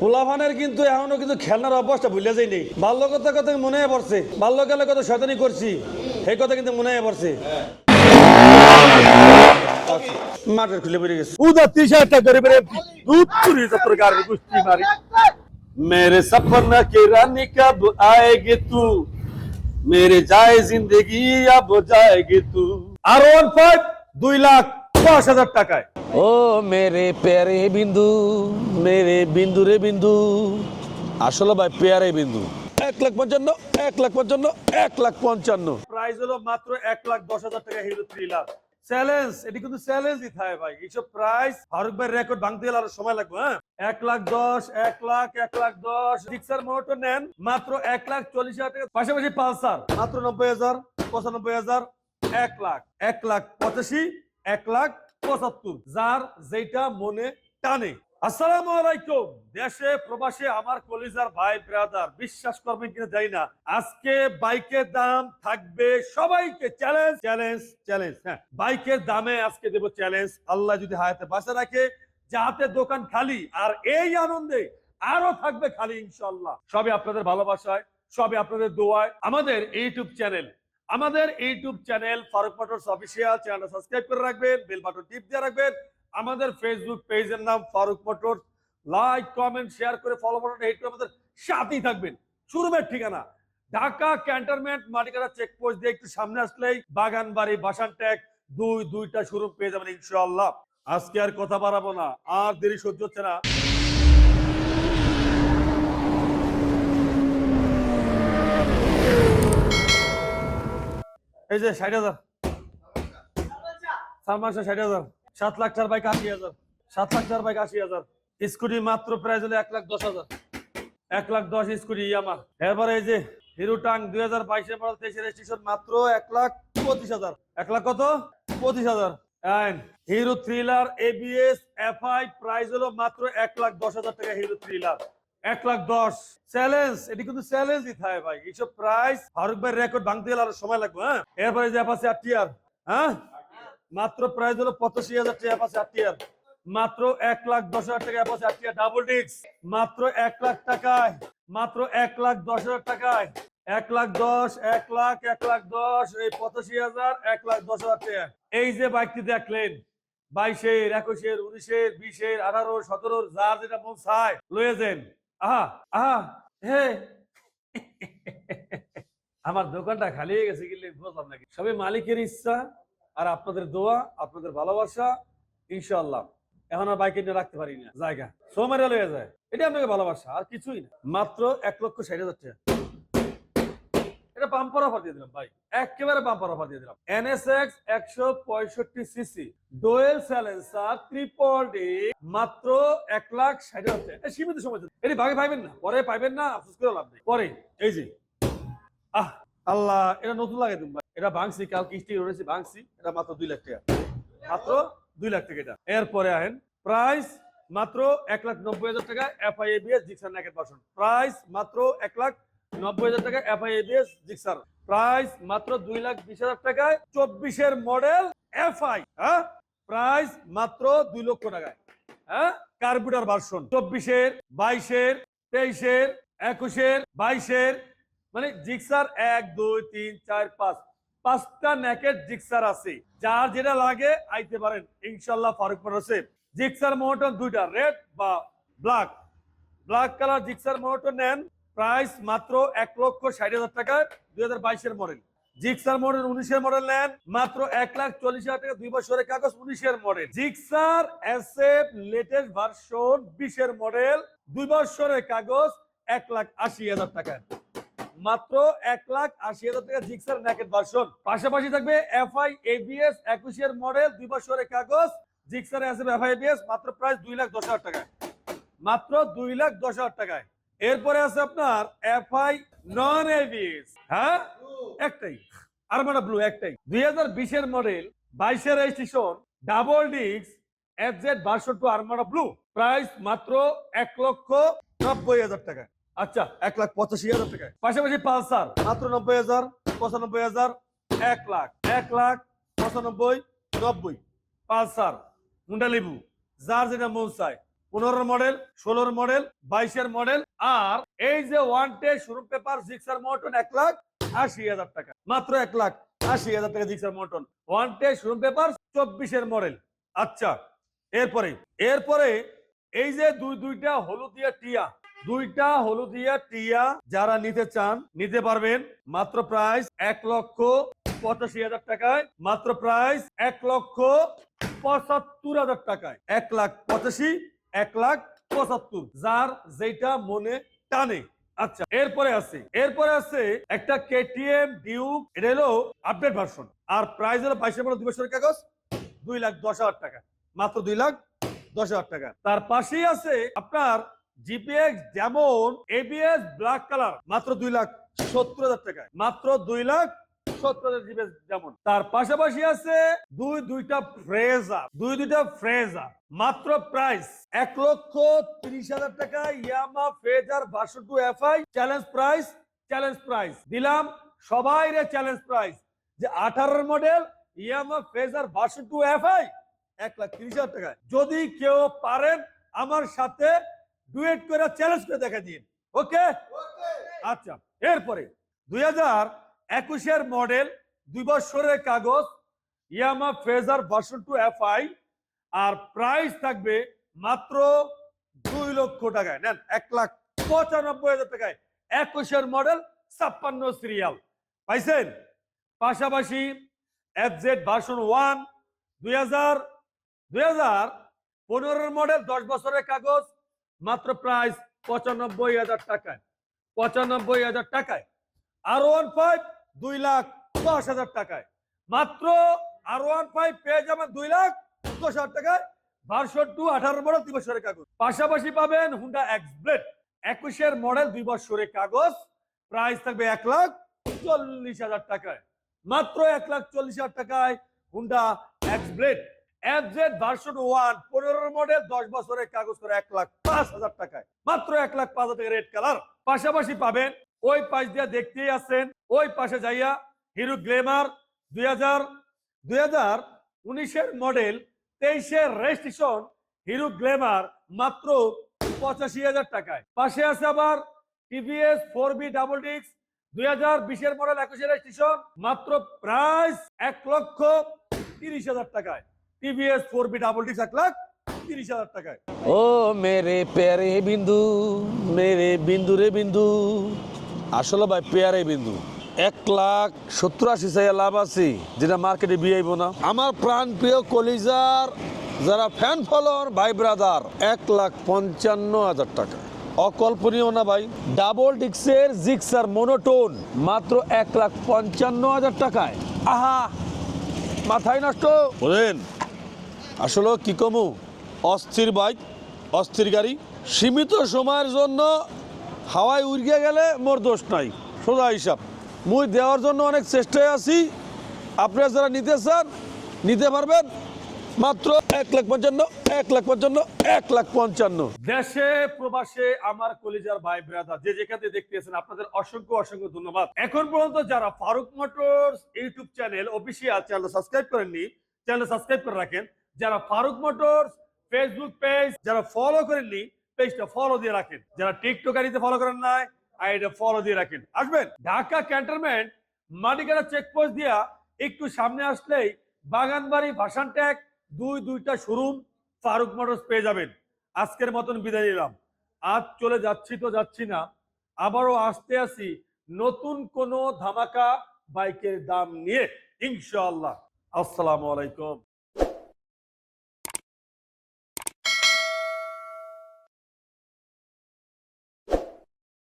পোলাফানের কিন্তু এখনো কিন্তু খেলনার অভ্যাসটা ভুলে যায়নি বাল্যকতার কথা মনে হয়ে পড়ছে বাল্যকালে কত শয়তানি করছি সেই কথা কিন্তু মনে হয়ে পড়ছে মাঠের খুলে পড়ে গেছে উদা ত্রিশ হাজার টাকা করে বেড়ে দুধ চুরি সত্তর গাড়ি কুস্তি মারি मेरे सपना की रानी कब आएगी तू मेरे जाए जिंदगी अब जाएगी तू আর ওয়ান ফাইভ দুই লাখ দশ হাজার টাকায়। ও মেরে প্যারে বিন্দু মেরে বিন্দু রে বিন্দু। আসলে ভাই পেয়ারে বিন্দু। এক লাখ পঞ্চান্ন এক লাখ পঞ্চান্ন এক লাখ পঞ্চান্ন। প্রাইস হলো মাত্র এক লাখ দশ হাজার টাকা হিরো থ্রি লাখ চ্যালেঞ্জ এটি কিন্তু চ্যালেঞ্জই থাকে ভাই। এইসব প্রাইস ফারুক ভাই রেকর্ড ভাঙতে গেলে আরও সময় লাগবে হ্যাঁ? এক লাখ দশ এক লাখ এক লাখ দশ। সিক্সার মোটর নেন মাত্র এক লাখ চল্লিশ হাজার টাকা। পাশাপাশি পালসার মাত্র নব্বই হাজার পঁচানব্বই হাজার এক লাখ। এক লাখ পঁচাশি এক লাখ পঁচাত্তর, যার যেটা মনে টানে। আসসালামু আলাইকুম। দেশে, প্রবাসে আমার কলিজার ভাই ব্রাদার বিশ্বাস করবেন কিনা জানি না। আজকে বাইকের দাম থাকবে সবাইকে চ্যালেঞ্জ চ্যালেঞ্জ চ্যালেঞ্জ হ্যাঁ। বাইকের দামে আজকে দেব চ্যালেঞ্জ আল্লাহ যদি হায়াতে বাসা রাখে, যাতে দোকান খালি, আর এই আনন্দে আরও থাকবে খালি ইনশাল্লাহ সবে আপনাদের ভালোবাসায় সবে আপনাদের দোয়ায়। আমাদের ইউটিউব চ্যানেল আমাদের YouTube channel Farooq motors official, চ্যানেলটা সাবস্ক্রাইব করে রাখবেন, বেল বাটন টিপ দিয়ে রাখবেন। আমাদের ফেসবুক পেজের নাম Farooq motors like comment share করে ফলো বাটন হিট করে আমাদের সাথেই থাকবেন। শোরুমের ঠিকানা, ঢাকা ক্যান্টনমেন্ট, মাটিকাটা চেকপোস্ট দিয়ে একটু সামনে আসলেই বাগান বাড়ি বাসান ট্যাগ দুই, দুইটা শোরুম পেয়ে যাবেন ইনশাআল্লাহ। আজকে আর কথা বাড়াবো না, আর দেরি সহ্য হচ্ছে না। এই যে ষাট হাজার সালমান শাহ ষাট হাজার সাত লাখ চার বাইক আশি হাজার। সাত লাখ চার বাইক আশি হাজার। স্কুটি মাত্র প্রাইস হলো এক লাখ দশ হাজার। এক লাখ দশ স্কুটি আমার এরপরে এই যে, হিরো টাং দুই হাজার বাইশের মডেল তেইশের রেজিস্ট্রেশন মাত্র এক লাখ পঁচিশ হাজার। এক লাখ কত? পঁচিশ হাজার। Hero thriller ABS FI price হলো মাত্র এক লাখ দশ হাজার টাকা হিরো থ্রিলার এক লাখ দশ। চ্যালেঞ্জ এটি কিন্তু চ্যালেঞ্জই থাকে ভাই। এইসব প্রাইস ফারুক ভাই রেকর্ড ভাঙতে গেলে আরও সময় লাগবে হ্যাঁ? এরপরে যে অ্যাপাসি আর টিয়ার হ্যাঁ? মাত্র প্রাইস হলো পঁচাশি হাজার টাকা অ্যাপাসি আর টিয়ার মাত্র এক লাখ দশ হাজার টাকা অ্যাপাসি আর টিয়ার ডাবল ডিস্ক মাত্র এক লাখ টাকায়, মাত্র এক লাখ দশ হাজার টাকায়। এক লাখ দশ, এক লাখ এক লাখ দশ, এই পঁচাশি হাজার, এক লাখ দশ হাজার টাকা। এই যে বাইকটি দেখলেন, বাইশের, একুশের, উনিশের, বিশের আঠারো সতেরোর, যার যেটা মন চায়, লয়ে যান। আহা আহা, হে। আমার দোকানটা খালি হয়ে গেছে গেলে বুঝলাম নাকি। সবই মালিকের ইচ্ছা আর আপনাদের দোয়া, আপনাদের ভালোবাসা ইনশাল্লাহ এখন আর বাইকে নিয়ে রাখতে পারি না। জায়গা। সোমারে লয়ে যায়। এটা আপনাকে ভালোবাসা, আর কিছুই না। মাত্র এক লক্ষ ষাট হাজার টাকা। এটা অফার দিয়ে দিলাম, ভাই। একেবারে পাম্পার অফার দিয়ে দিলাম। এনএসএক্স একশো পঁয়ষট্টি সিসি ডোয়েল স্যালেন্সার ডি মাত্র এক লাখ ষাট হাজার। সীমিত সময় এটি ভাগে পাইবেন না, পরে পাইবেন না, আফসোস করে লাভ নেই। পরে, এই যে, আহ, আল্লাহ, এটা নতুন দিন ভাই। এটা ভাঙছি কাল কিস্তি রয়েছে, ভাঙছি, এটা মাত্র দুই লাখ টাকা। মাত্র দুই লাখ টাকা এটা। এরপরে আহেন প্রাইস মাত্র এক লাখ নব্বই হাজার টাকা এফআইএবিএস ভার্সন প্রাইস মাত্র এক লাখ নব্বই হাজার চব্বিশের মডেল হ্যাঁ? মাত্র দুই লক্ষ হ্যাঁ? ভার্সন। চব্বিশের, বাইশের, তেইশের, একুশের, বাইশের মানে জিক্সার এক, দুই, তিন, চার, পাঁচ। পাঁচটা নেকেট জিক্সার আছে। যার যেটা লাগে, আইতে পারেন। ইনশাল্লাহ ফারুক জিক্সার মোটর দুইটা রেড বা black black colour gixxer motor নেন। প্রাইস মাত্র এক লক্ষ ষাট হাজার টাকা, দুই হাজার বাইশের মডেল। জিক্সার মডেল উনিশের মডেল নেন, মাত্র এক লাখ চল্লিশ হাজার টাকা, দুই বছরের কাগজ উনিশের model. Gixxer SF latest version বিশের মডেল, দুই বছরের কাগজ এক লাখ আশি হাজার টাকা। মাত্র এক লাখ আশি হাজার টাকা জিক্সার ন্যাকেট ভার্সন। পাশাপাশি থাকবে এফআই এবিএস একুশের মডেল, দুই বছরের কাগজ জিক্সার এসএফ এফআই এবিএস, মাত্র প্রাইস দুই লাখ দশ হাজার টাকায় মাত্র দুই লাখ দশ হাজার টাকায়। এরপরে আছে আপনার এফআই নন এবিএস হ্যাঁ? একটাই। আরমাডা ব্লু একটাই। দুই হাজার বিশের মডেল বাইশের registration double disc FZ version two armada blue price মাত্র এক লক্ষ নব্বই হাজার টাকা। আচ্ছা এক লাখ পঁচাশি হাজার টাকা। পাশাপাশি পালসার, মাত্র নব্বই হাজার, পঁচানব্বই হাজার, এক লাখ এক লাখ পঁচানব্বই, নব্বই। পালসার, মুন্ডা লেবু, যার যেটা মন চায়। পনেরোর মডেল, ষোলোর মডেল, বাইশের মডেল, আর এই যে ওয়ান টে শোরুম পেপার জিক্সার মটন এক লাখ আশি হাজার টাকা। মাত্র এক লাখ আশি হাজার টাকা জিক্সার মটন ওয়ান টে শোরুম পেপার চব্বিশের মডেল। আচ্ছা এরপরে এরপরে এই যে দুই, দুইটা হলুদিয়া টিয়া, দুইটা হলুদিয়া টিয়া যারা নিতে চান, নিতে পারবেন। মাত্র প্রাইস এক লক্ষ পঁচাশি হাজার টাকায়, মাত্র প্রাইস এক লক্ষ পঁচাত্তর হাজার টাকায়। এক লাখ পঁচাশি এক লাখ পঁচাত্তর, যার যেটা মনে টানে। আচ্ছা এরপরে আছে এরপরে আছে একটা কেটিএম ডিউক, এটা আপডেট ভার্সন আর প্রাইস হলো বাইশের মধ্যে দুই বছরের কাগজ, দুই লাখ দশ হাজার টাকা। মাত্র দুই লাখ দশ হাজার টাকা। তার পাশেই আছে আপনার জিপিএক্স যেমন এবিএস ব্ল্যাক কালার মাত্র দুই লাখ সত্তর হাজার টাকায়। মাত্র দুই লাখ সত্তর হাজার জিপিএস যেমন। তার পাশাপাশি আছে দুই দুইটা দুই দুইটা মাত্র প্রাইস এক লক্ষ তিরিশ হাজার টাকা Yamaha version two FI challenge price challenge price দিলাম সবাই রে চ্যালেঞ্জ প্রাইস যে আঠারোর model Yamaha version two FI এক লাখ তিরিশ হাজার টাকায়। যদি কেউ পারেন আমার সাথে ডুয়েট করে চ্যালেঞ্জ করে দেখা দিন। ওকে আচ্ছা এরপরে দুই হাজার একুশের মডেল, দুই বছরের কাগজ, Yamaha fazer version two F I R price থাকবে মাত্র দুই লক্ষ টাকায়। নেন, এক লাখ পঁচানব্বই হাজার টাকায় একুশের মডেল ছাপ্পান্ন সিরিয়াল। পাইছেন? পাশাপাশি এফ জেড ভার্সন ওয়ান, দুই হাজার দুই হাজার পনেরোর মডেল, দশ বছরের কাগজ, মাত্র প্রাইস পঁচানব্বই হাজার টাকায়। পঁচানব্বই হাজার টাকায়। আর ওয়ান ফাইভ দুই লাখ দশ হাজার টাকায়। মাত্র আর ওয়ান ফাইভ পেয়ে যাবেন দুই লাখ দশ হাজার টাকায়। ভার্সন টু আঠারো মডেল দুই বছরের কাগজ। পাশাপাশি পাবেন হুন্ডা এক্স ব্লেড একুশের মডেল দুই বছরের কাগজ। প্রাইস থাকবে এক লাখ চল্লিশ হাজার টাকায়। মাত্র এক লাখ চল্লিশ হাজার টাকায় Honda X blade FZ version one পনেরো মডেল দশ বছরের কাগজ করে এক লাখ পাঁচ হাজার টাকায়। মাত্র এক লাখ পাঁচ হাজার টাকা রেড কালার পাশাপাশি পাবেন ওই পাশ দিয়া দেখতেই আছেন, ওই পাশে যাইয়া হিরো গ্লেমার দুই হাজার দুই হাজার উনিশের মডেল তেইশের রেজিস্ট্রেশন হিরো গ্লেমার মাত্র পঁচাশি হাজার টাকায়। পাশে আছে আবার টিভিএস ফোর বি ডাবল ডিক্স দুই হাজার বিশের মডেল একুশের রেজিস্ট্রেশন মাত্র প্রাইস এক লক্ষ তিরিশ হাজার টাকায়। টিভিএস ফোর বি ডাবল ডিক্স এক লাখ তিরিশ হাজার টাকায়। ও মেরে প্যারে বিন্দু, মেরে বিন্দু রে বিন্দু আসলে ভাই পেয়ারে বিন্দু। এক লাখ সত্তর আশি চাইয়া লাভ আছে যেটা মার্কেটে বিয়াইব না। আমার প্রাণ প্রিয় কলিজার যারা ফ্যান ফলোয়ার ভাই ব্রাদার এক লাখ পঞ্চান্ন হাজার টাকা। অকল্পনীয় না ভাই ডাবল ডিক্সের জিক্সার মনোটোন মাত্র এক লাখ পঞ্চান্ন হাজার টাকায়। আহা মাথায় নষ্ট। বলেন। আসলে কি কমু? অস্থির বাইক অস্থির গাড়ি সীমিত সময়ের জন্য হাওয়ায় উড়িয়ে গেলে মোর দোষ নাই, সোজা হিসাব। মুই দেওয়ার জন্য অনেক চেষ্টায় আছি। আপনারা যারা নিতে চান, নিতে পারবেন। মাত্র এক লাখ পঞ্চান্ন, এক লাখ পঞ্চান্ন, এক লাখ পঞ্চান্ন। দেশে, প্রবাসে আমার কলিজার ভাই ব্রাদার, যে যেখানে দেখতেছেন আপনাদের অসংখ্য অসংখ্য ধন্যবাদ। এখন পর্যন্ত যারা Farooq motors YouTube channel official channel subscribe করেননি, চ্যানেল সাবস্ক্রাইব করে রাখেন। যারা ফারুক মোটরস ফেসবুক পেজ, যারা ফলো করেননি পেজটা ফলো দিয়ে রাখেন। যারা টিকটক আইডিতে ফলো করেন নাই, আইডিটা ফলো দিয়ে রাখেন। আসবেন? ঢাকা ক্যান্টনমেন্ট মাটিকাটা চেকপোস্ট দিয়া একটু সামনে আসলেই বাগানবাড়ি ভাসান ট্যাগ দুই দুইটা শোরুম ফারুক মোটরস পেয়ে যাবেন। আজকের মতন বিদায় নিলাম। আজ চলে যাচ্ছি তো যাচ্ছি না, আবারও আসতে আসি নতুন কোন ধামাকা বাইকের দাম নিয়ে। ইনশাআল্লাহ। আসসালামু আলাইকুম।